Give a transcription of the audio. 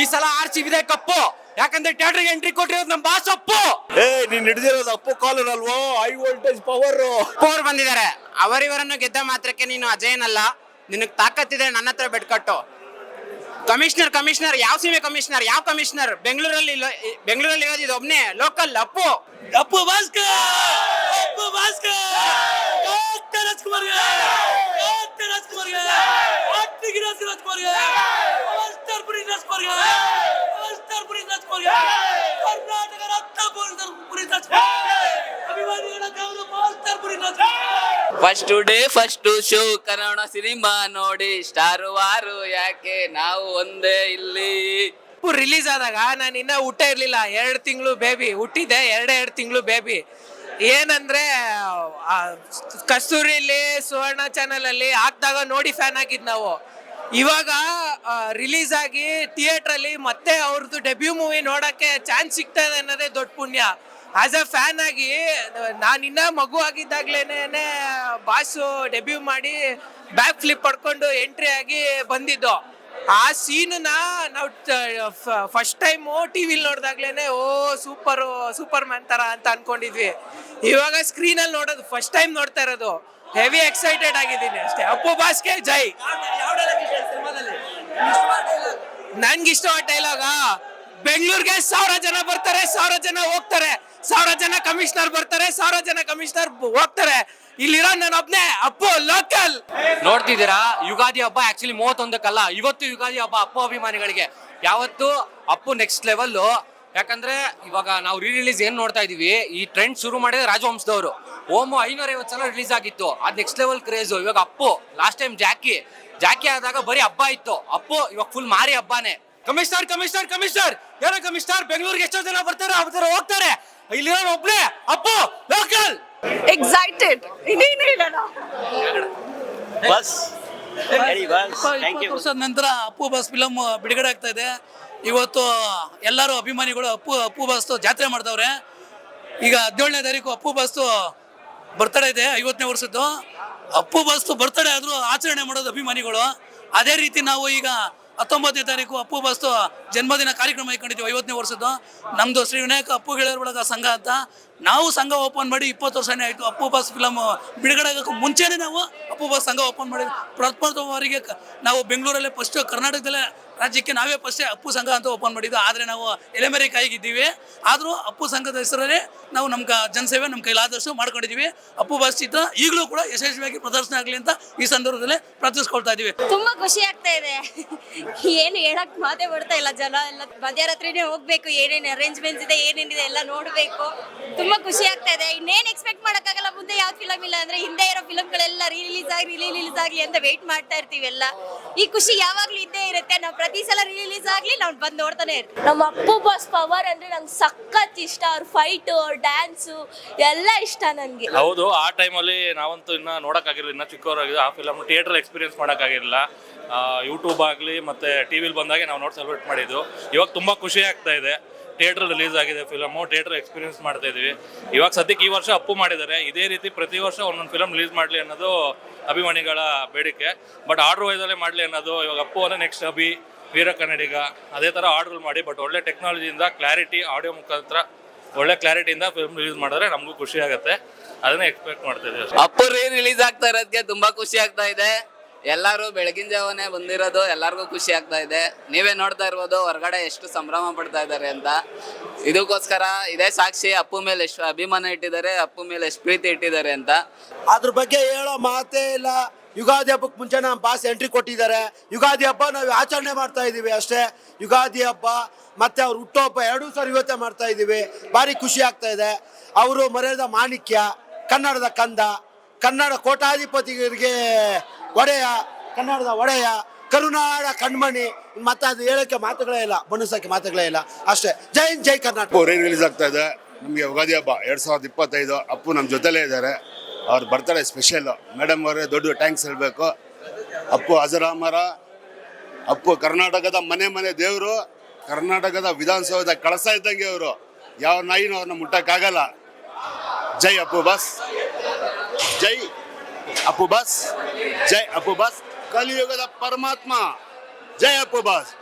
ಈ ಸಲ R C ಇದೆ ಕಪ್ಪು. ಯಾಕಂದ್ರೆ ಥಿಯೇಟರ್ಗೆ ಎಂಟ್ರಿ ಕೊಟ್ಟಿರೋದು ನಮ್ಮ ಬಾಸ್ ಅಪ್ಪು. ಏ ನೀನ್ ಹಿಡಿದಿರೋದು ಅಪ್ಪು ಕಾಲರ್ ಅಲ್ವೋ ಹೈ ವೋಲ್ಟೇಜ್ ಪವರ್ ಪವರ್ ಬಂದಿದ್ದಾರೆ. ಅವರಿವರನ್ನು ಗೆದ್ದ ಮಾತ್ರಕ್ಕೆ ನೀನು ಅಜಯನಲ್ಲ. ನಿನಗ್ ತಾಕತ್ತಿದೆ ನನ್ನ ಹತ್ರ ಬೆಡ್ಕಟ್ಟು ಕಮಿಷನರ್ ಕಮಿಷನರ್ ಯಾವ ಸೀಮೆ ಕಮಿಷನರ್ ಯಾವ ಕಮಿಷನರ್ ಬೆಂಗಳೂರಲ್ಲಿ ಬೆಂಗಳೂರಲ್ಲಿ ಇರೋದು ಇದು ಒಬ್ನೇ local Appu. Appu Bhaskar! Appu Bhaskar! Doctor Rajkumar doctor Rajkumar Rajkumar Rajkumar Karnataka ಅಭಿಮಾನಿಗಳ Rajkumar first day first show Kannada cinema ನೋಡಿ ಸ್ಟಾರ್ ವಾರು ಯಾಕೆ ನಾವು ಒಂದೇ ಇಲ್ಲಿ? ರಿಲೀಸ್ ಆದಾಗ ನಾನು ಇನ್ನ ಹುಟ್ಟ ಇರ್ಲಿಲ್ಲ ಎರಡು ತಿಂಗಳು ಬೇಬಿ ಹುಟ್ಟಿದೆ ಎರಡೇ ಎರಡು ತಿಂಗಳು ಬೇಬಿ ಏನಂದ್ರೆ ಕಸ್ತೂರಿಲಿ ಸುವರ್ಣ ಚಾನಲ್ ಅಲ್ಲಿ ಹಾಕ್ದಾಗ ನೋಡಿ ಫ್ಯಾನ್ ಆಗಿದ್ ನಾವು. ಇವಾಗ ರಿಲೀಸ್ ಆಗಿ ಥಿಯೇಟರ್ ಅಲ್ಲಿ ಮತ್ತೆ ಅವ್ರದ್ದು ಡೆಬ್ಯೂ ಮೂವಿ ನೋಡಕ್ಕೆ ಚಾನ್ಸ್ ಸಿಗ್ತಾ ಇದೆ ಅನ್ನೋದೇ ದೊಡ್ಡ ಪುಣ್ಯ. ಆಸ್ ಅ ಫ್ಯಾನ್ ಆಗಿ, ನಾನು ಇನ್ನ ಮಗು ಆಗಿದ್ದಾಗ್ಲೇನೆ ಬಾಸು ಡೆಬ್ಯೂ ಮಾಡಿ ಬ್ಯಾಕ್ ಫ್ಲಿಪ್ ಪಡ್ಕೊಂಡು ಎಂಟ್ರಿ ಆಗಿ ಬಂದಿದ್ದು. ಆ ಸೀನ್ನ ನಾವು ಫಸ್ಟ್ ಟೈಮು ಟಿ ವಿಲಿ ನೋಡಿದಾಗ್ಲೇನೆ, ಓ ಸೂಪರ್ ಸೂಪರ್ ಮ್ಯಾನ್ ತರ ಅಂತ ಅನ್ಕೊಂಡಿದ್ವಿ. ಇವಾಗ ಸ್ಕ್ರೀನಲ್ಲಿ ನೋಡೋದು ಫಸ್ಟ್ ಟೈಮ್ ನೋಡ್ತಾ ಇರೋದು. ಹೆವಿ ಎಕ್ಸೈಟೆಡ್ ಆಗಿದ್ದೀನಿ ಅಷ್ಟೇ. ಅಪ್ಪು ಬಾಸ್ಗೆ ಜೈ. ನನ್ಗಿಷ್ಟವಾದ ಡೈಲಾಗ ಬೆಂಗಳೂರಿಗೆ ಸಾವಿರ ಜನ ಬರ್ತಾರೆ, ಸಾವಿರ ಜನ ಹೋಗ್ತಾರೆ. ಸಾವಿರ ಜನ ಕಮಿಷನರ್ ಬರ್ತಾರೆ, ಸಾವಿರ ಜನ ಕಮಿಷನರ್ ಹೋಗ್ತಾರೆ. ಇಲ್ಲಿರೋ ನಾನು ಒಬ್ನೇ ಅಪ್ಪು, ಲೋಕಲ್. ನೋಡ್ತಿದ್ದೀರಾ? ಯುಗಾದಿ ಹಬ್ಬ ಆಕ್ಚುಲಿ ಮೂವತ್ತೊಂದಕ್ಕಲ್ಲ. ಇವತ್ತು ಯುಗಾದಿ ಹಬ್ಬ ಅಪ್ಪು ಅಭಿಮಾನಿಗಳಿಗೆ. ಯಾವತ್ತು? ಅಪ್ಪು ನೆಕ್ಸ್ಟ್ ಲೆವೆಲ್ ಯಾಕಂದ್ರೆ ಇವಾಗ ನಾವು ರೀ ರಿಲೀಸ್ ಏನ್ ನೋಡ್ತಾ ಇದೀವಿ? ಈ ಟ್ರೆಂಡ್ ಶುರು ಮಾಡಿದ್ರೆ ರಾಜವಂಶದವರು. ಓಮ್ ಐನೂರ ಐವತ್ತು ಸಲ ರಿಲೀಸ್ ಆಗಿತ್ತು. ಅದ್ ನೆಕ್ಸ್ಟ್ ಲೆವೆಲ್ ಕ್ರೇಜ್ ಇವಾಗ Appu last time Jackie. Jackie ಆದಾಗ ಬರೀ ಹಬ್ಬ ಇತ್ತು. ಅಪ್ಪು ಇವಾಗ ಫುಲ್ ಮಾರಿ ಹಬ್ಬನೇ. Commissioner commissioner commissioner. ಏನೋ ಕಮಿಷನರ್, ಬೆಂಗಳೂರಿಗೆ ಎಷ್ಟೋ ಜನ ಬರ್ತಾರೆ ಅವ್ರ ಹೋಗ್ತಾರೆ. ಇಲ್ಲಿರೋ ಒಬ್ನೇ ಅಪ್ಪು ಲೋಕಲ್ ಎಕ್ಸೈಟೆಡ್ ಇನ್ನೇನು ಹೇಳೋಣ ಬಸ್ ವರ್ಷದ ನಂತರ ಅಪ್ಪು ಬಸ್ ಫಿಲಮ್ ಬಿಡುಗಡೆ ಆಗ್ತಾ ಇದೆ. ಇವತ್ತು ಎಲ್ಲರೂ ಅಭಿಮಾನಿಗಳು ಅಪ್ಪು ಅಪ್ಪು ಬಸ್ ಜಾತ್ರೆ ಮಾಡ್ತವ್ರೆ ಈಗ ಹದಿನೇಳನೇ ತಾರೀಕು ಅಪ್ಪು ಬಸ್ ಬರ್ತಡೇ ಇದೆ ಐವತ್ತನೇ ವರ್ಷದ್ದು. ಅಪ್ಪು ಬಸ್ ಬರ್ತಡೇ ಆದರೂ ಆಚರಣೆ ಮಾಡೋದು ಅಭಿಮಾನಿಗಳು. ಅದೇ ರೀತಿ ನಾವು ಈಗ ಹತ್ತೊಂಬತ್ತನೇ ತಾರೀಕು ಅಪ್ಪು ಬಸ್ತು ಜನ್ಮದಿನ ಕಾರ್ಯಕ್ರಮ ಇಟ್ಕೊಂಡಿದ್ದೀವಿ, ಐವತ್ತನೇ ವರ್ಷದ್ದು. ನಮ್ಮದು ಶ್ರೀ ವಿನಾಯಕ ಅಪ್ಪು ಗೆಳೆಯರ ಬಳಗ ಸಂಘ ಅಂತ. ನಾವು ಸಂಘ ಓಪನ್ ಮಾಡಿ ಇಪ್ಪತ್ತು ವರ್ಷನೇ ಆಯಿತು, ಅಪ್ಪು ಬಸ್ ಫಿಲಮ್ ಬಿಡುಗಡೆ ಮುಂಚೆನೇ ನಾವು ಅಪ್ಪು ಬಸ್ ಸಂಘ ಓಪನ್ ಮಾಡಿ ಪ್ರಥಮವಾರಿಗೆ ನಾವು ಬೆಂಗಳೂರಲ್ಲೇ ಫಸ್ಟು ಕರ್ನಾಟಕದಲ್ಲೇ ರಾಜ್ಯಕ್ಕೆ ನಾವೇ ಫಸ್ಟೇ ಅಪ್ಪು ಸಂಘ ಅಂತ ಓಪನ್ ಮಾಡಿದ್ದು. ಆದರೆ ನಾವು ಎಲೆಮರಿ ಕಾಯಿಗಿದ್ದೀವಿ. ಆದರೂ ಅಪ್ಪು ಸಂಘದ ಹೆಸರಲ್ಲೇ ನಾವು ನಮ್ಮ ಜನಸೇವೆ ನಮ್ಮ ಕೈಲಾದಷ್ಟು ಮಾಡ್ಕೊಂಡಿದ್ದೀವಿ. ಅಪ್ಪು ಬಸ್ ಚಿತ್ರ ಈಗಲೂ ಕೂಡ ಯಶಸ್ವಿಯಾಗಿ ಪ್ರದರ್ಶನ ಆಗಲಿ ಅಂತ ಈ ಸಂದರ್ಭದಲ್ಲಿ ಪ್ರಾರ್ಥಿಸ್ಕೊಳ್ತಾ ಇದ್ದೀವಿ. ತುಂಬ ಖುಷಿ ಆಗ್ತಾ ಇದೆ. ಏನು ಹೇಳಕ್ ಮಾತೇ ಬರ್ತಾ ಇಲ್ಲ ಜನ ಎಲ್ಲ. ಮಧ್ಯರಾತ್ರಿನೇ ಹೋಗ್ಬೇಕು, ಏನೇನು ಅರೇಂಜ್ಮೆಂಟ್ಸ್ ಇದೆ ಏನೇನಿದೆ ಎಲ್ಲ ನೋಡ್ಬೇಕು. ತುಂಬಾ ಖುಷಿ ಆಗ್ತಾ ಇದೆ. ಇನ್ನೇನ್ ಎಕ್ಸ್ಪೆಕ್ಟ್ ಮಾಡಕ್ಕಾಗಲ್ಲ, ಮುಂದೆ ಯಾವ ಫಿಲಮ್ ಇಲ್ಲ ಅಂದ್ರೆ ಹಿಂದೆ ಇರೋ ಫಿಲಮ್ಗಳೆಲ್ಲ ರಿಲೀಸ್ ಆಗಿ ರಿಲೀಸ್ ಆಗ್ಲಿ ಅಂತ ವೇಟ್ ಮಾಡ್ತಾ ಇರ್ತೀವಿ ಎಲ್ಲ ಈ ಖುಷಿ ಯಾವಾಗ್ಲೂ ಇದ್ದೇ ಇರುತ್ತೆ. ನಾವು ಪ್ರತಿ ಸಲ ರಿಲೀಸ್ ಆಗ್ಲಿ ನಾವು ಬಂದು ನೋಡ್ತಾನೆ ಇರ್ತೀವಿ. ನಮ್ಮ ಅಪ್ಪು ಬಾಸ್ ಪವರ್ ಅಂದ್ರೆ ನಂಗೆ ಸಖತ್ ಇಷ್ಟ. ಅವ್ರ ಫೈಟ್ ಅವ್ರ ಡ್ಯಾನ್ಸು ಎಲ್ಲ ಇಷ್ಟ ನನಗೆ. ಹೌದು ಆ ಟೈಮಲ್ಲಿ ನಾವಂತೂ ಇನ್ನ ನೋಡೋಕ್ಕಾಗಿರಲಿಲ್ಲ. ಇನ್ನ ಚಿಕ್ಕವರಾಗಿದ್ದು ಆ ಫಿಲಮ್ ಥಿಯೇಟರ್ ಎಕ್ಸ್ಪೀರಿಯನ್ಸ್ ಮಾಡೋಕ್ಕಾಗಿರಲಿಲ್ಲ. ಯೂಟ್ಯೂಬ್ ಆಗಲಿ ಮತ್ತು ಟಿ ವಿಲಿ ಬಂದಾಗೆ ನಾವು ನೋಡಿ ಸೆಲೆಬ್ರೇಟ್ ಮಾಡಿದ್ದು. ಇವಾಗ ತುಂಬ ಖುಷಿ ಆಗ್ತಾ ಇದೆ. ಥಿಯೇಟರ್ ರಿಲೀಸ್ ಆಗಿದೆ ಫಿಲಮು ಥಿಯೇಟರ್ ಎಕ್ಸ್ಪೀರಿಯನ್ಸ್ ಮಾಡ್ತಾ ಇದೀವಿ. ಇವಾಗ ಸದ್ಯಕ್ಕೆ ಈ ವರ್ಷ ಅಪ್ಪು ಮಾಡಿದ್ದಾರೆ. ಇದೇ ರೀತಿ ಪ್ರತಿ ವರ್ಷ ಒಂದೊಂದು ಫಿಲಮ್ ರಿಲೀಸ್ ಮಾಡಲಿ ಅನ್ನೋದು ಅಭಿಮಾನಿಗಳ ಬೇಡಿಕೆ. ಬಟ್ ಆರ್ಡರ್ ವೈಸಲ್ಲೇ ಮಾಡಲಿ ಅನ್ನೋದು ಇವಾಗ ಅಪ್ಪು ಅಂದರೆ ನೆಕ್ಸ್ಟ್ ಅಭಿ, ವೀರ ಕನ್ನಡಿಗ, ಅದೇ ಥರ ಆರ್ಡರ್ ಮಾಡಿ. ಬಟ್ ಒಳ್ಳೆ ಟೆಕ್ನಾಲಜಿಯಿಂದ ಕ್ಲಾರಿಟಿ ಆಡಿಯೋ ಮುಖಾಂತರ ಒಳ್ಳೆ ಕ್ಲಾರಿಟಿಯಿಂದ ಫಿಲ್ಮ್ ರಿಲೀಸ್ ಮಾಡಿದ್ರೆ ನಮಗೂ ಖುಷಿ ಆಗುತ್ತೆ. ಅದನ್ನೇ ಎಕ್ಸ್ಪೆಕ್ಟ್ ಮಾಡ್ತಾ ಅಷ್ಟೇ. ಅಪ್ಪು ರೀ ರಿಲೀಸ್ ಆಗ್ತಾ ಇರೋದಕ್ಕೆ ತುಂಬಾ ಖುಷಿ ಆಗ್ತಾ ಇದೆ. ಎಲ್ಲರೂ ಬೆಳಗಿನ ಜಾವನೆ ಬಂದಿರೋದು, ಎಲ್ಲರಿಗೂ ಖುಷಿ ಆಗ್ತಾ ಇದೆ. ನೀವೇ ನೋಡ್ತಾ ಇರ್ಬೋದು, ಹೊರಗಡೆ ಎಷ್ಟು ಸಂಭ್ರಮ ಪಡ್ತಾ ಇದ್ದಾರೆ ಅಂತ. ಇದಕ್ಕೋಸ್ಕರ ಇದೇ ಸಾಕ್ಷಿ, ಅಪ್ಪು ಮೇಲೆ ಎಷ್ಟು ಅಭಿಮಾನ ಇಟ್ಟಿದ್ದಾರೆ, ಅಪ್ಪು ಮೇಲೆ ಎಷ್ಟು ಪ್ರೀತಿ ಇಟ್ಟಿದ್ದಾರೆ ಅಂತ. ಅದ್ರ ಬಗ್ಗೆ ಹೇಳೋ ಮಾತೇ ಇಲ್ಲ. ಯುಗಾದಿ ಹಬ್ಬಕ್ಕೆ ಮುಂಚೆ ನಮ್ಮ ಬಾಸ್ ಎಂಟ್ರಿ ಕೊಟ್ಟಿದ್ದಾರೆ. ಯುಗಾದಿ ಹಬ್ಬ ನಾವು ಆಚರಣೆ ಮಾಡ್ತಾ ಇದ್ದೀವಿ ಅಷ್ಟೇ. ಯುಗಾದಿ ಹಬ್ಬ, ಮತ್ತೆ ಅವ್ರ ಹುಟ್ಟುಹಬ್ಬ ಎರಡೂ ಸರಿ ಇವತ್ತೇ ಮಾಡ್ತಾ ಇದ್ದೀವಿ ಭಾರಿ ಖುಷಿ ಆಗ್ತಾ ಇದೆ. ಅವರು ಮರೆಯದ ಮಾಣಿಕ್ಯ, ಕನ್ನಡದ ಕಂದ, ಕನ್ನಡ ಕೋಟಾಧಿಪತಿಗಳಿಗೆ ಒಡೆಯ ಕನ್ನಡದ ಒಡೆಯ ಕರುನಾಡ ಕಣ್ಮಣಿ ಮತ್ತೆ ಅದು ಹೇಳಕ್ಕೆ ಮಾತುಗಳೇ ಇಲ್ಲ ಬಣ್ಣಿಸೋಕೆ ಮಾತುಗಳೇ ಇಲ್ಲ. ಅಷ್ಟೇ. ಜೈ ಹಿಂದ್, ಜೈ ಕರ್ನಾಟಕ. ರೇ ರಿಲೀಸ್ ಆಗ್ತಾ ಇದೆ. ನಮಗೆ ಯುಗಾದಿ ಹಬ್ಬ ಎರಡು ಸಾವಿರದ ಇಪ್ಪತ್ತೈದು ಅಪ್ಪು ನಮ್ಮ ಜೊತೆಲೇ ಇದ್ದಾರೆ. ಅವ್ರ ಬರ್ತಾರೆ ಸ್ಪೆಷಲ್ ಮೇಡಮ್ ಅವರೇ ದೊಡ್ಡ ಟ್ಯಾಂಕ್ಸ್ ಹೇಳಬೇಕು. ಅಪ್ಪು ಅಜರಾಮರ ಅಪ್ಪು ಕರ್ನಾಟಕದ ಮನೆ ಮನೆ ದೇವರು ಕರ್ನಾಟಕದ ವಿಧಾನಸೌಧ ಕಳಸ ಇದ್ದಂಗೆ ಅವರು ಯಾವ ನಾಯಿನೂ ಅವ್ರನ್ನ ಮುಟ್ಟಕ್ಕಾಗಲ್ಲ. ಜೈ ಅಪ್ಪು ಬಸ್. ಜೈ. ಅಪ್ಪು ಬಸ್ ಜೈ ಅಪ್ಪು ಬಸ್ ಕಲಿಯುಗದ ಪರಮಾತ್ಮ ಜೈ ಅಪ್ಪು ಬಸ್